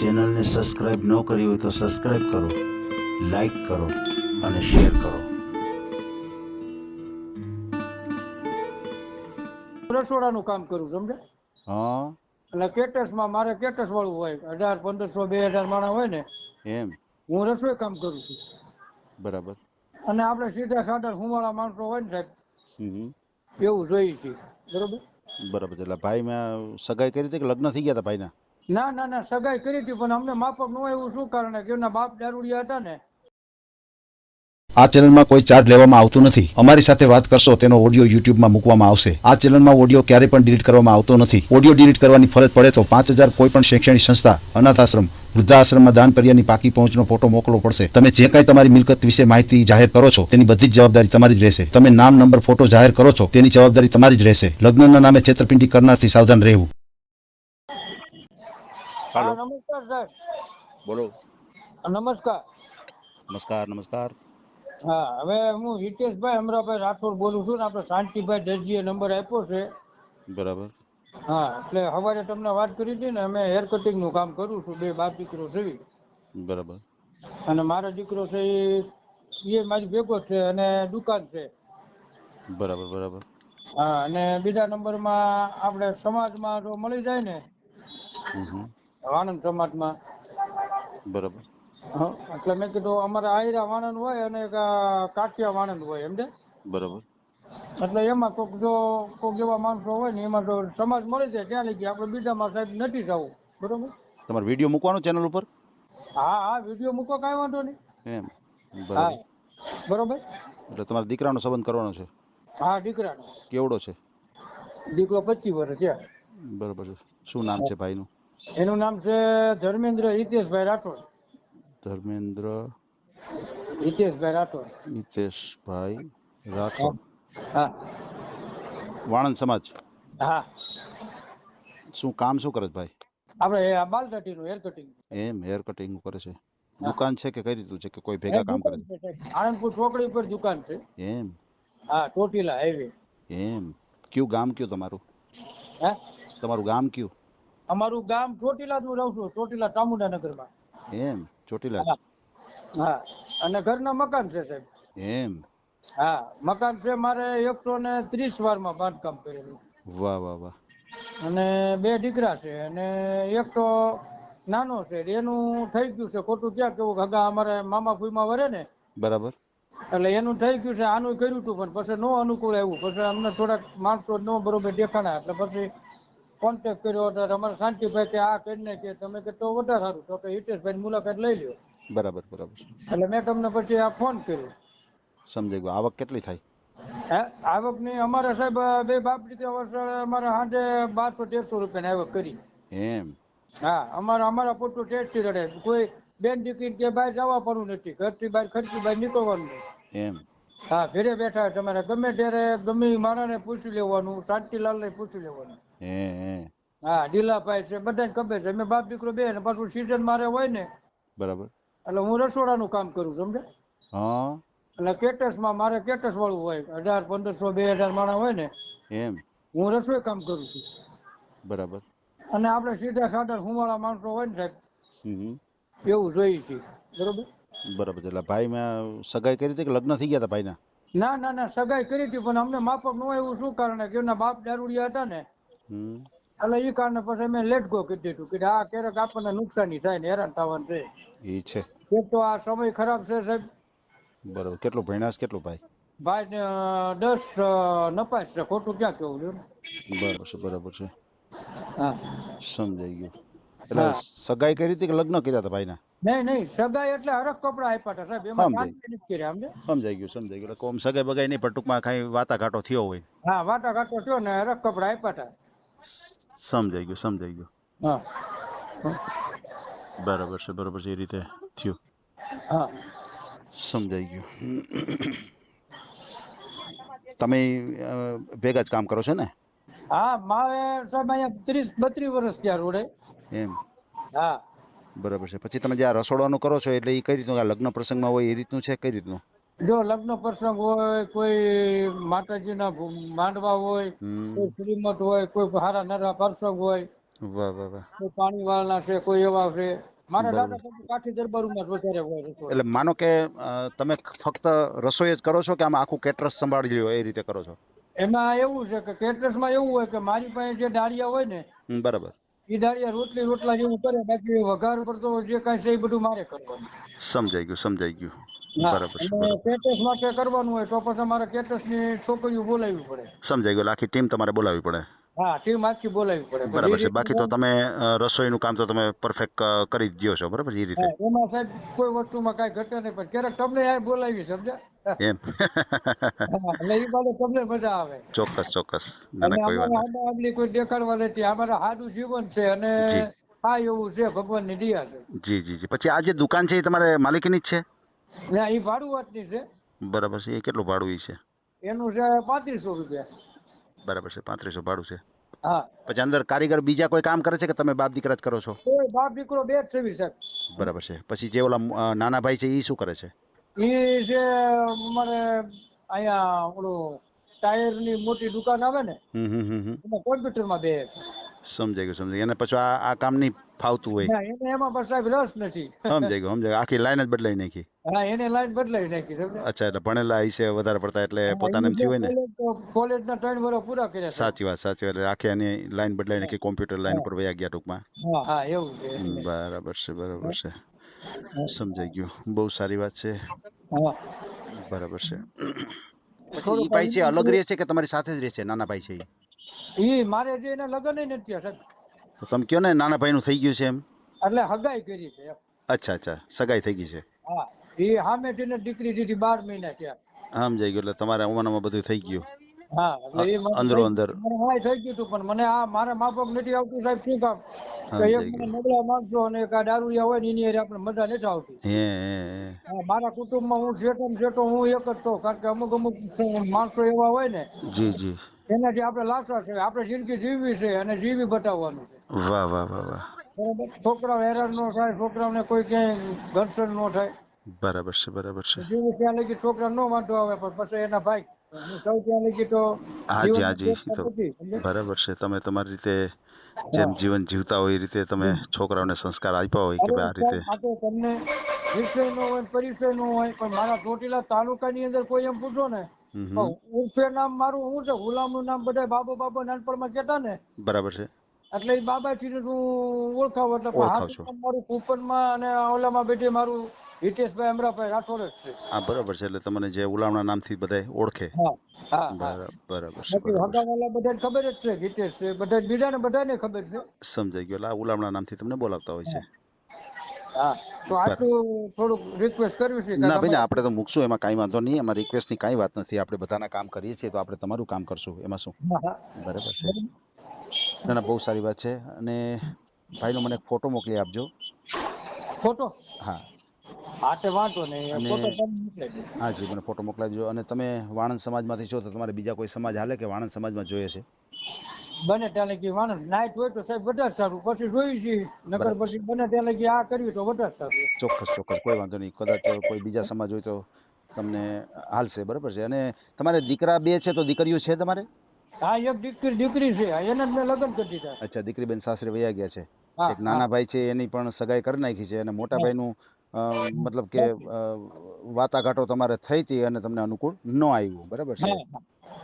ચેનલને સબસ્ક્રાઈબ ન કરી હોય તો સબસ્ક્રાઇબ કરો લાઈક કરો અને શેર કરો. રસોડાનું કામ કરું સમજે? હા. એટલે કેટસમાં મારે કેટર્સ વાળું હોય હજાર પંદરસો બે હજાર માણા હોય ને એમ. હું રસોઈ કામ કરું છું. બરાબર. અને આપણે સીધા સાધા હુમાળા માણસો હોય ને સાહેબ એવું જોઈએ છે. બરોબર? બરાબર એટલે ભાઈ મેં સગાઈ કરી હતી કે લગ્ન થઈ ગયા હતા ભાઈના? ના ના ના, સગાઈ કરી હતી, પણ અમને માફક ન એવું શું કારણ? કે એમના બાપ દારૂડિયા હતા ને? આ ચેનલમાં કોઈ ચાર્જ લેવામાં આવતું નથી. અમારી સાથે વાત કરશો, તેનો ઓડિયો યુટ્યુબમાં મૂકવામાં આવશે. આ ચેનલમાં ઓડિયો ક્યારે પણ ડિલીટ કરવામાં આવતો નથી. ઓડિયો ડિલીટ કરવાની ફરજ પડે તો પાંચ હજાર કોઈ પણ શૈક્ષણિક સંસ્થા અનાથ આશ્રમ વૃદ્ધાશ્રમમાં દાન પર્યાની પાકી પહોંચનો ફોટો મોકલવો પડશે. તમે જે કાંઈ તમારી મિલકત વિશે માહિતી જાહેર કરો છો, તેની બધી જ જવાબદારી તમારી જ રહેશે. તમે નામ, નંબર, ફોટો જાહેર કરો છો, તેની જવાબદારી તમારી જ રહેશે. લગ્નના નામે છેતરપિંડી કરનારથી સાવધાન રહેવું. હા નમસ્કાર સાહેબ. બોલો. નમસ્કાર. નમસ્કાર નમસ્કાર. હા હવે હું હિતેશભાઈ અમરાભાઈ રાઠોડ બોલું છું ને આપણે શાંતિભાઈ દરજીએ નંબર આપ્યો છે. બરાબર. હા એટલે સવારે તમને વાત કરી હતી ને અમે હેર કટિંગનું કામ કરું છું બે બાપ દીકરો છે બરાબર. અને મારો દીકરો છે એ એ મારી ભેગો છે અને દુકાન છે. બરાબર બરાબર. હા અને બીજા નંબરમાં આપણે સમાજમાં જો મળી જાય ને આનંદ સમાજમાં. બરાબર. એટલે મેં કીધું અમારે આયરા વાણંદ હોય અને કાઠિયા વાણંદ હોય સમજે બરાબર. એટલે એમાં કોક જો કોક જેવા માણસો હોય ને એમાં જો સમાજ મળે છે ત્યાં લઈ આપણે બીજામાં સાહેબ નથી જવું. બરોબર? તમારે વીડિયો મૂકવાનો ચેનલ ઉપર? હા હા વીડિયો મૂકો કાંઈ વાંધો નહીં. એમ બરાબર. બરોબર? એટલે તમારા દીકરાનો સંબંધ કરવાનો છે? હા દીકરાનો. કેવડો છે? દીકરો પચીસ વર્ષ છે. બરોબર છે. શું નામ છે ભાઈનું? એનું નામ છે ધર્મેન્દ્ર હિતેશભાઈ રાઠોડ. ધર્મેન્દ્ર હિતેશભાઈ રાઠોડ. હિતેશભાઈ રાઠોડ. હા. વાણંદ સમાજ. હા. શું કામ શું કરે છે ભાઈ? આપણે બાલ દાઢીનું હેર કટિંગ એમ હેર કટિંગ કરે છે. દુકાન છે કે કઈ રીતનું છે કે કોઈ ભેગા કામ કરે છે આણંદપુર ચોકડી પર દુકાન છે. એમ. હા ટોટીલા હાઈવે એમ. કયું ગામ કયું તમારું? હે? તમારું ગામ કયું? અમારું ગામ ચોટીલા નું હું રહું છું ચોટીલા ચામુંડાનગરમાં. એમ ચોટીલા. હા અને ઘરના મકાન છે સાહેબ. એમ. હા મકાન છે મારે એકસો ને ત્રીસ વારમાં બાંધકામ કરેલું. વાહ વાહ વાહ. અને બે દીકરા છે અને એક તો નાનો છે એનું થઈ ગયું છે ખોટું ક્યાં કેવું હગા અમારે મામા ફૂઈમાં વરે ને. બરાબર. એટલે એનું થઈ ગયું છે આનું કર્યું હતું પણ પછી નો અનુકૂળ આવ્યું. પછી અમને થોડાક માણસો નો બરોબર દેખાણા એટલે પછી કોન્ટેક્ટ કર્યો હતો અમારે શાંતિભાઈ કે આ કરીને કે તમે કે તો વધારે સારું. તો કે હિતેશભાઈ મુલાકાત લઈ લ્યો. બરાબર બરાબર. એટલે મેં તમને પછી આ ફોન કર્યો. સમજાઈ ગયો. આવક કેટલી થાય? આવકની અમારે સાહેબ બે બાપ દીકરા વર્ષે અમારે સાંજે બારસો તેરસો રૂપિયાની આવક કરી. એમ? હા અમારે અમારા પૂરતું ટેસ્ટી રડે. કોઈ બેન દીકરી કે બહાર જવા પડવું નથી. ઘરથી બહાર ખર્ચી બહાર નીકળવાનું એમ? હા ઘરે બેઠા તમારે ગમે ત્યારે ગમે મારા માણસને પૂછી લેવાનું શાંતિલાલને પૂછી લેવાનું. હે ઢીલાભાઈ છે બધાને ખબર છે. મેં બાપ દીકરો બે ને પાછું સીઝન મારે હોય ને બરાબર. એટલે હું રસોડાનું કામ કરું સમજે? હા. એટલે કેટસમાં મારે કેટસ વાળું હોય હજાર પંદરસો બે હજાર માણસ હોય ને એમ. હું રસોઈ કામ કરું છું. બરાબર. અને આપણે સીધા સાધા હુંવાળા માણસો હોય ને સાહેબ. એવું જોઈએ છે બરોબર? બરાબર એટલે ભાઈ મેં સગાઈ કરી હતી કે લગ્ન થઈ ગયા હતા ભાઈના? ના ના ના સગાઈ કરી હતી પણ અમને માફક ન હોય એવું શું કારણ? કે એમના બાપ દારૂડિયા હતા ને એટલે એ કારણે પછી મેં લેટ ગો કીધી હતું કે આ ક્યારેક આપણને નુકસાની થાય ને હેરાન થવાનું છે એ છે. એક તો આ સમય ખરાબ છે સાહેબ. બરોબર. કેટલું ભણ્યા છે કેટલું ભાઈ? ભાઈ ને દસ નપાસ છે. ખોટું ક્યાં કેવું લ્યો બરોબર છે બરાબર છે. હા. સમજાઈ ગયું. એટલે સગાઈ કરી હતી કે લગ્ન કર્યા હતા ભાઈના? નહીં નહીં. સગાઈ એટલે હરખ કપડા આપ્યા હતા સાહેબ. એમાં નથી કર્યા સમજે સમજાઈ ગયું સમજાઈ ગયું. એટલે કોમ સગાઈ બગાઈ નહીં પણ ટૂંકમાં કાંઈ વાટાઘાટો થયો હોય. હા વાટાઘાટો થયો ને હરખ કપડા આપ્યા હતા. સમજાઈ ગયું સમજાઈ ગયું. હા. બરાબર છે બરાબર છે એ રીતે થયું. હા. સમજાઈ ગયું. તમે ભેગા જ કામ કરો છો ને? હા મારે સાહેબ અહીંયા ત્રીસ બત્રીસ વર્ષ ત્યાં રોડે. એમ. હા. બરાબર છે. પછી તમે જે આ રસોડાનું કરો છો એટલે એ કઈ રીતનું આ લગ્ન પ્રસંગમાં હોય એ રીતનું છે કઈ રીતનું? જો લગ્ન પ્રસંગ હોય કોઈ માતાજીના માંડવા હોય કોઈ શ્રીમત હોય કોઈ હારા નરા પ્રસંગ હોય વાહ વાહ વાહ. કોઈ પાણી વાળના છે કોઈ એવા છે. મારા દાદા પછી કાઠી દરબારમાં વધારે હોય એટલે માનો કે તમે ફક્ત રસોઈ જ કરો છો કે આમાં આખું કેટરસ સંભાળી લ્યો એ રીતે કરો છો? એમાં એવું છે કે કેટરસમાં એવું હોય કે મારી પાસે જે ડાળિયા હોય ને બરાબર. એ ડાળિયા રોટલી રોટલા જેવું કરે બાકી વઘાર પર તો જે કાંઈ છે એ બધું મારે કરવાનું. સમજાઈ ગયું સમજાઈ ગયું. માટે કરવાનું હોય તો પછી અમારે કેટરસની છોકરીઓ બોલાવવી પડે. સમજાઈ ગયું. આખી ટીમ તમારે બોલાવવી પડે. હા ટીમ આખી બોલાવવી પડે. બરાબર છે. બાકી તો તમે રસોઈ રસોઈનું કામ તો તમે પરફેક્ટ કરી જ દ્યો છો. બરાબર એ રીતે. એમાં સાહેબ કોઈ વસ્તુમાં કાંઈ ઘટે નહીં. પણ ક્યારેક તમને આ બોલાવી સમજ્યા? એમ. એટલે એ તમને મજા આવે. ચોક્કસ ચોક્કસ. ના કોઈ અમારે વાત નહીં. આમલી કોઈ દેખાડવા નથી. અમારે સાદું જીવન છે અને. આ એવું છે ભગવાનની દયા છે. જી જી જી. પછી આ જે દુકાન છે એ તમારે માલિકીની જ છે? ના એ ભાડું વાતની છે. બરાબર છે એ કેટલું ભાડું ઈ છે? એનું છે પાંત્રીસો રૂપિયા. બરાબર છે પાંત્રીસો ભાડું છે. હા. પછી અંદર કારીગર બીજા કોઈ કામ કરે છે કે તમે બાપ દીકરા જ કરો છો? બાપ દીકરો બે જ છે સાહેબ. બરાબર છે પછી જે ઓલા નાના ભાઈ છે એ શું કરે છે? એ જે અમારે અહીંયા ઓલું ટાયરની મોટી દુકાન આવે ને હમ એમાં બે. સમજાઈ ગયું સમજાઈ અને પછી આ આ કામ નહીં ફાવતું હોય. એને એમાં પણ સાહેબ રસ નથી. સમજાઈ ગયું સમજાઈ આખી લાઈન જ બદલાઈ નાખી. હા એને લાઈન બદલાઈ નાખી અચ્છા એટલે ભણેલા હશે વધારે પડતા એટલે પોતાને એમ થયું હોય ને? કોલેજના ત્રણ વર્ષ પૂરા કર્યા સાચી વાત સાચી વાત. આખી એની લાઈન બદલાઈ નાખી કોમ્પ્યુટર લાઈન ઉપર વયા ગયા ટૂંકમાં. હા હા એવું છે. બરાબર છે બરાબર છે. સમજાઈ ગયું. બહુ સારી વાત છે. હા. બરાબર છે. પછી ભાઈ છે અલગ રહે છે કે તમારી સાથે જ રહે છે? નાના ભાઈ છે ઈ મારે જે એના લગ્ન નથી થયા સાહેબ. તો તમે કયો ને નાના ભાઈનું થઈ ગયું છે એમ? એટલે હગાઈ કરી છે અચ્છા અચ્છા સગાઈ થઈ ગઈ છે. હા એ દીકરી દીધી બાર મહિના થયા. સમજાઈ ગયું એટલે તમારે ઉંમરમાં બધું થઈ ગયું. હા અંદરો અંદર. થઈ ગયું હતું પણ મને આ મારા માફક નથી આવતું સાહેબ શું કામ? કે સમજાઈ એક મને ગયું. નબળા માણસો અને એક આ દારૂડિયા હોય ને એની હારે આપણે મજા નથી આવતી. હે હે હે. હા, મારા કુટુંબમાં હું શેઠો ને હું એક જ તો કારણ કે અમુક અમુક માણસો એવા હોય ને જી જી. એનાથી આપણે લાચાર છે આપણે જિંદગી જીવવી છે અને જીવી બતાવવાનું છે. વાહ વાહ વાહ વાહ. છોકરાઓ હેરાન ન થાય છોકરાઓને કોઈ ક્યાંય ઘર્ષણ ન થાય. બરાબર છે બરાબર છે. જીવું ત્યાં લગી છોકરા નો વાંધો આવે પણ પછી એના ભાઈ સૌ ત્યાં લગી તો હાજી હાજી? બરાબર છે. તમે તમારી રીતે જેમ જીવન જીવતા હોય એ રીતે તમે છોકરાઓને સંસ્કાર આપ્યા હોય કે આ રીતે? તમને વિષય નો હોય પરિચય નો હોય પણ મારા ચોટીલા તાલુકાની અંદર કોઈ એમ પૂછો ને. ઉર્ફે નામ મારું શું છે? ગુલામનું નામ બધા બાબો બાબો નાનપણમાં કેતા ને. બરાબર છે. એટલે એ બાબાજી ને હું ઓળખાવ એટલે મારું કૂપનમાં અને ઓલામાં બેઠી મારું હિતેશભાઈ અમરાભાઈ રાઠોડ જ છે. હા બરાબર છે એટલે તમને જે ઉલામણા નામથી બધા ઓળખે. બરાબર છે હગાવાલા બધાને ખબર જ છે હિતેશ છે બધા બીજાને બધાને ખબર છે. સમજાઈ ગયો એટલે આ ઉલામણા નામથી તમને બોલાવતા હોય છે. હા તો આટલું થોડુંક રિક્વેસ્ટ કરવી છે ના ભાઈ આપણે તો મૂકશું એમાં કાંઈ વાંધો નહીં એમાં રિક્વેસ્ટની કાંઈ વાત નથી આપણે બધાના કામ કરીએ છીએ તો આપણે તમારું કામ કરશું એમાં શું. બરાબર છે. ના ના બહુ સારી વાત છે અને ભાઈનો મને ફોટો મોકલી આપજો. ફોટો હા. હા તે વાંધો નહીં ફોટો હા જી મને ફોટો મોકલાવજો અને તમે વાણંદ સમાજમાંથી છો તો તમારે બીજા કોઈ સમાજ હાલે કે વાણંદ સમાજમાં જોઈએ છે? બને ત્યાં લગી વાણંદ. નાઈટ હોય તો સાહેબ વધારે સારું. પછી જોઈ છે નકર પછી બને ત્યાં લગી આ કર્યું તો વધારે સારું. ચોક્કસ ચોક્કસ. કોઈ વાંધો નહીં. કદાચ કોઈ બીજા સમાજ હોય તો તમને હાલશે. બરાબર છે. અને તમારે દીકરા બે છે તો દીકરીઓ છે તમારે? હા એક દીકરી દીકરી છે. એને જ મેં લગ્ન કરી દીધા. અચ્છા દીકરી બેન સાસરે વયા ગયા છે. એક નાના ભાઈ છે એની પણ સગાઈ કરી નાખી છે. અને મોટા ભાઈ ભાઈનું અ, મતલબ કે વાટાઘાટો તમારે થઈ હતી અને તમને અનુકૂળ ન આવ્યું. બરાબર છે?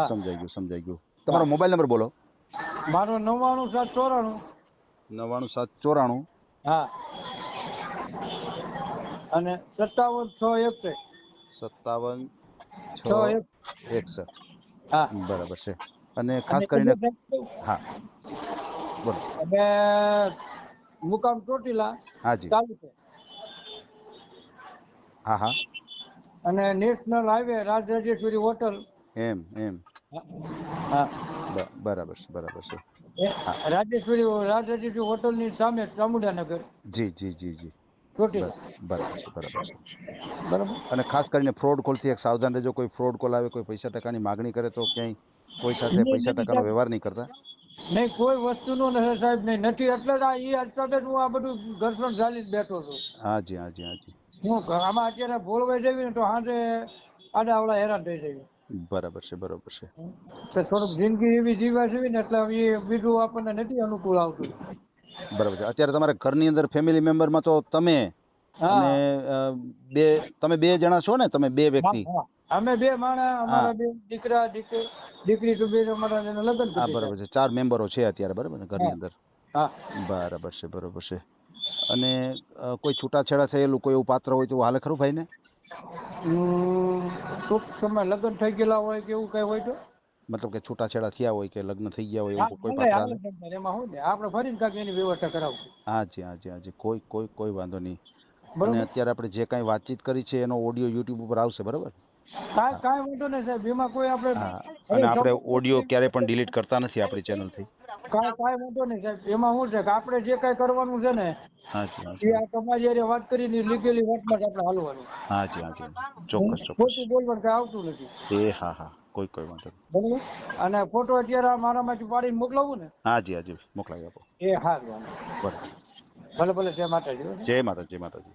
સમજાઈ ગયું સમજાઈ ગયું. તમારો મોબાઈલ નંબર બોલો. મારો નવ્વાણું સાત ચોરાણું. નવ્વાણું સાત ચોરાણું. હા. અને સત્તાવન છ એક સત્તાવન છ છ એક. એકસઠ. હા. બરાબર છે. અને ખાસ કરીને હા. બોલો. અને મુકામ ચોટીલા હાજી. તાલુકે. હા હા અને નેશનલ હાઈવે રાજરાજેશ્વરી હોટલ. એમ એમ. હા. બરાબર છે બરાબર છે. રાજેશ્વરી રાજરાજેશ્વરી હોટલની સામે ચામુંડાનગર. જી જી જી જી. બરાબર છે બરાબર છે. બરાબર. અને ખાસ કરીને ફ્રોડ કોલથી એક સાવધાન રહેજો. કોઈ ફ્રોડ કોલ આવે કોઈ પૈસા ટકાની માગણી કરે તો ક્યાંય કોઈ સાથે પૈસા ટકાનો. વ્યવહાર નહીં કરતા. નહીં કોઈ વસ્તુનો નથી સાહેબ નહીં. નથી એટલે જ આ અત્યારે જ હું આ બધું ઘર્ષણ ચાલી જ બેઠો છું. હાજી હાજી હાજી હું આમાં અત્યારે ભોળવાઈ જવી ને તો સાંજે આડાવડા હેરાન થઈ જવી બરાબર છે બરાબર છે. તો થોડુંક જિંદગી એવી જીવા છે ને એટલે એ બીજું આપણને નથી અનુકૂળ આવતું. બરાબર છે. અત્યારે તમારા ઘરની અંદર ફેમિલી મેમ્બરમાં તો તમે અને બે તમે બે જણા છો ને? તમે બે વ્યક્તિ. અમે બે માણસ અમારા બે દીકરા દીકરી દીકરી તો બે અમારા લગ્ન હા બરાબર છે. ચાર મેમ્બરો છે અત્યારે બરાબર ને ઘરની અંદર? હા. બરાબર છે બરાબર છે. અને કોઈ છૂટાછેડા થયેલું કોઈ એવું પાત્ર હોય તો હાલે ખરું ભાઈ ને ટૂંક સમય લગ્ન થઈ ગયેલા હોય કે એવું કઈ હોય તો? મતલબ કે છૂટાછેડા થયા હોય કે લગ્ન થઈ ગયા હોય એવું કોઈ પાત્ર એમાં હોય ને આપણે ફરીને કાંઈક એની વ્યવસ્થા કરાવું હાજી હાજી હાજી કોઈ કોઈ કોઈ વાંધો નહીં. અને અત્યારે આપણે જે કાંઈ વાતચીત કરી છે એનો ઓડિયો યુટ્યુબ ઉપર આવશે બરાબર? કાંઈ કાંઈ વાંધો નહીં સાહેબ એમાં કોઈ આપણે અને આપણે ઓડિયો ક્યારે પણ ડિલીટ કરતા નથી આપણી ચેનલથી કાંઈ કાંઈ વાંધો નહીં સાહેબ એમાં શું છે કે આપણે જે કાંઈ કરવાનું છે ને હાજી એ આ તમારી હારે વાત કરીને લીગેલી વાતમાં જ આપણે હાલવાનું. હાજી હાજી ચોક્કસ ચોક્કસ. ખોટું બોલવાનું કાંઈ આવતું નથી. એ હા હા કોઈ કોઈ વાંધો નહીં. અને ફોટો અત્યારે આ મારામાંથી પાડીને મોકલાવું ને? હાજી હાજી મોકલાવી આપો. એ હા બરાબર. ભલે ભલે જય માતાજી. જય માતાજી જય માતાજી.